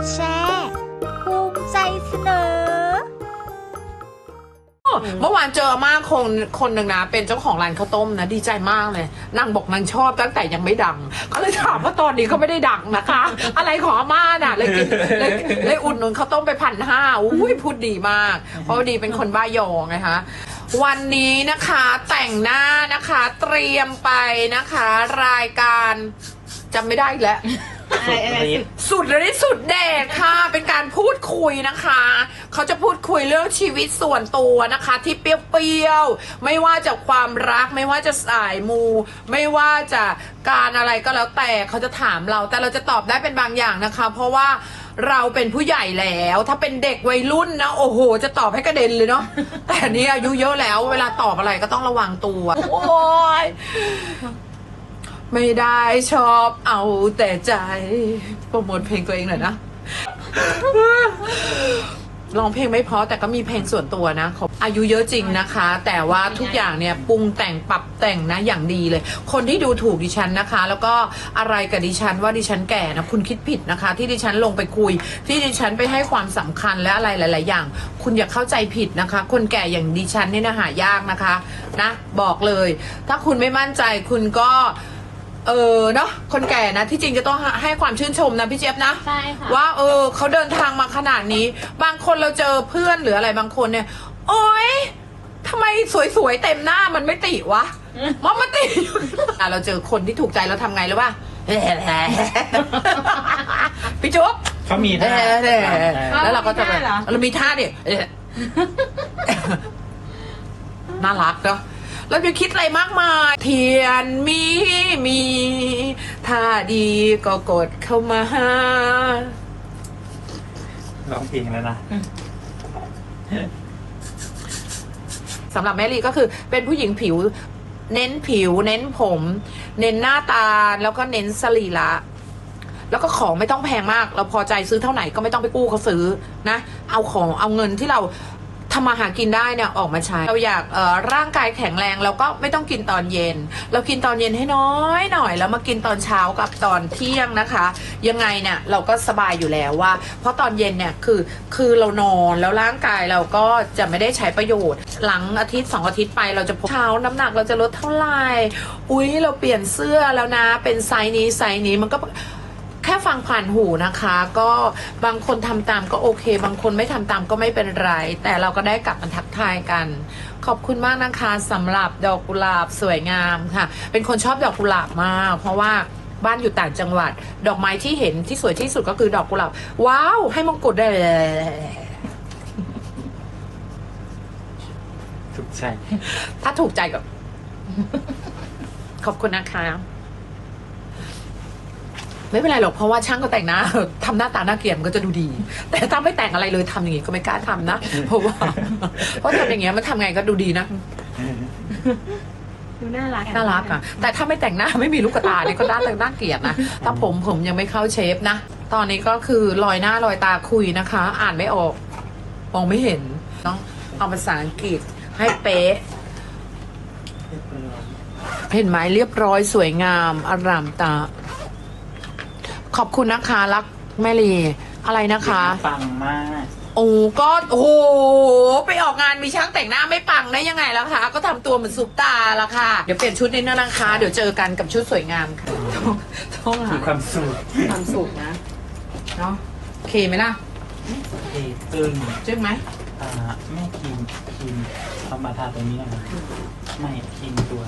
ดแชร์ภูมิใจเสนอ เมื่อวานเจออาม่าคนคนหนึ่งนะ เป็นเจ้าของร้านข้าวต้มนะ ดีใจมากเลยนางบอกนางชอบตั้งแต่ยังไม่ดัง ก็เลยถามว่าตอนนี้ก็ไม่ได้ดังนะคะ อะไรของอาม่าน่ะเลยกินเลยเลยอุดหนุนข้าวต้มไปพันห้าอุ้ยพูดดีมาก เพราะว่าดีเป็นคนบ้ายองนะคะวันนี้นะคะแต่งหน้านะคะ เตรียมไปนะคะ รายการจำไม่ได้อีกแล้ว อะไรอะไรสุดสุดเลยสุดเดชค่ะ เป็นการพูดคุยนะคะ เขาจะพูดคุยเรื่องชีวิตส่วนตัวนะคะ ที่เปรี้ยวๆ ไม่ว่าจะความรัก ไม่ว่าจะสายมู ไม่ว่าจะการอะไรก็แล้วแต่เขาจะถามเรา แต่เราจะตอบได้เป็นบางอย่างนะคะ เพราะว่าเราเป็นผู้ใหญ่แล้ว ถ้าเป็นเด็กวัยรุ่นนะ โอ้โห จะตอบให้กระเด็นเลยเนาะแต่อันนี่อายุเยอะแล้ว เวลาตอบอะไรก็ต้องระวังตัว โอ้ย ไม่ได้ชอบเอาแต่ใจโปรโมทเพลงตัวเองหน่อยนะ ร้องเพลงไม่เพราะแต่ก็มีเพลงส่วนตัวนะเขาอายุเยอะจริงนะคะ แต่ว่าทุกอย่างเนี่ยปรุงแต่งปรับแต่งนะอย่างดีเลย คนที่ดูถูกดิฉันนะคะ แล้วก็อะไรกับดิฉันว่าดิฉันแก่นะคุณคิดผิดนะคะ ที่ดิฉันลงไปคุย ที่ดิฉันไปให้ความสำคัญและอะไรหลาย ๆ อย่าง คุณอย่าเข้าใจผิดนะคะ คนแก่อย่างดิฉันเนี่ยนะหายากนะคะ นะ บอกเลย ถ้าคุณไม่มั่นใจคุณก็ เออเนาะคนแก่นะที่จริงจะต้องให้ความชื่นชมนะพี่เจี๊ยบนะ ใช่ค่ะ ว่าเออเขาเดินทางมาขนาดนี้ บางคนเราเจอเพื่อนหรืออะไรบางคนเนี่ย โอ๊ยทำไมสวยๆเต็มหน้ามันไม่ติวะมันมาติอยู่อะเราเจอคนที่ถูกใจเราทำไงรู้ป่ะ พี่จุ๊บเขามีท่าแล้วเราก็จะแบบเรามีท่าดิน่ารักเนาะ เราจะคิดอะไรมากมาย เทียนมีมี ถ้าดีก็กดเข้ามาร้องเพลงแล้วนะสำหรับแม่ลีก็คือเป็นผู้หญิงผิว เน้นผิว เน้นผม เน้นหน้าตาแล้วก็เน้นสรีระแล้วก็ของไม่ต้องแพงมาก เราพอใจซื้อเท่าไหร่ก็ไม่ต้องไปกู้เขาซื้อนะ เอาของเอาเงินที่เรา ทำมาหากินได้เนี่ยออกมาใช้ เราอยากเอ่อร่างกายแข็งแรงเราก็ไม่ต้องกินตอนเย็น เรากินตอนเย็นให้น้อยหน่อย แล้วมากินตอนเช้ากับตอนเที่ยงนะคะ ยังไงเนี่ยเราก็สบายอยู่แล้วว่า เพราะตอนเย็นเนี่ยคือคือเรานอนแล้วร่างกายเราก็จะไม่ได้ใช้ประโยชน์ หลังอาทิตย์สองอาทิตย์ไปเราจะพบเช้าน้ำหนักเราจะลดเท่าไหร่อุ้ยเราเปลี่ยนเสื้อแล้วนะเป็นไซส์นี้ไซส์นี้มันก็ ฟังผ่านหูนะคะ ก็บางคนทำตามก็โอเค บางคนไม่ทำตามก็ไม่เป็นไร แต่เราก็ได้กลับมาทักทายกัน ขอบคุณมากนะคะสำหรับดอกกุหลาบสวยงามค่ะ เป็นคนชอบดอกกุหลาบมาก เพราะว่าบ้านอยู่ต่างจังหวัด ดอกไม้ที่เห็นที่สวยที่สุดก็คือดอกกุหลาบ ว้าว ให้มงกุฎได้เลยถูกใจ ถ้าถูกใจกับขอบคุณนะคะ ไม่เป็นไรหรอกเพราะว่าช่างก็แต่งหน้า ทำหน้าตาน่าเกลียดมันก็จะดูดี แต่ถ้าไม่แต่งอะไรเลยทำอย่างงี้ก็ไม่กล้าทำนะ เพราะว่าเพราะทำอย่างเงี้ยมันทำไงก็ดูดีนะดูน่ารักน่ารักอะแต่ถ้าไม่แต่งหน้าไม่มีลูกตาเนี่ยก็น่าน่าเกลียดนะถ้าผมผมยังไม่เข้าเชฟนะตอนนี้ก็คือลอยหน้าลอยตาคุยนะคะ อ่านไม่ออกมองไม่เห็นต้องเอาภาษาอังกฤษให้เป๊ะ เห็นไหมเรียบร้อยสวยงามอารามตา ขอบคุณนะคะ รักแม่ลีอะไรนะคะ ปังมาก โอ้ก็โอ้โหไปออกงานมีช่างแต่งหน้าไม่ปังได้ยังไงล่ะคะ ก็ทำตัวเหมือนซุปตาละค่ะ เดี๋ยวเปลี่ยนชุดนิดนึงนะคะ เดี๋ยวเจอกันกับชุดสวยงามค่ะต้องต้องหามีความสุขความสุขนะเนาะโอเคไหมล่ะเอตึงจึ้งไหมอ่าแม่ครีมครีมเอามาทาตรงนี้หนะไม่ครีมตัว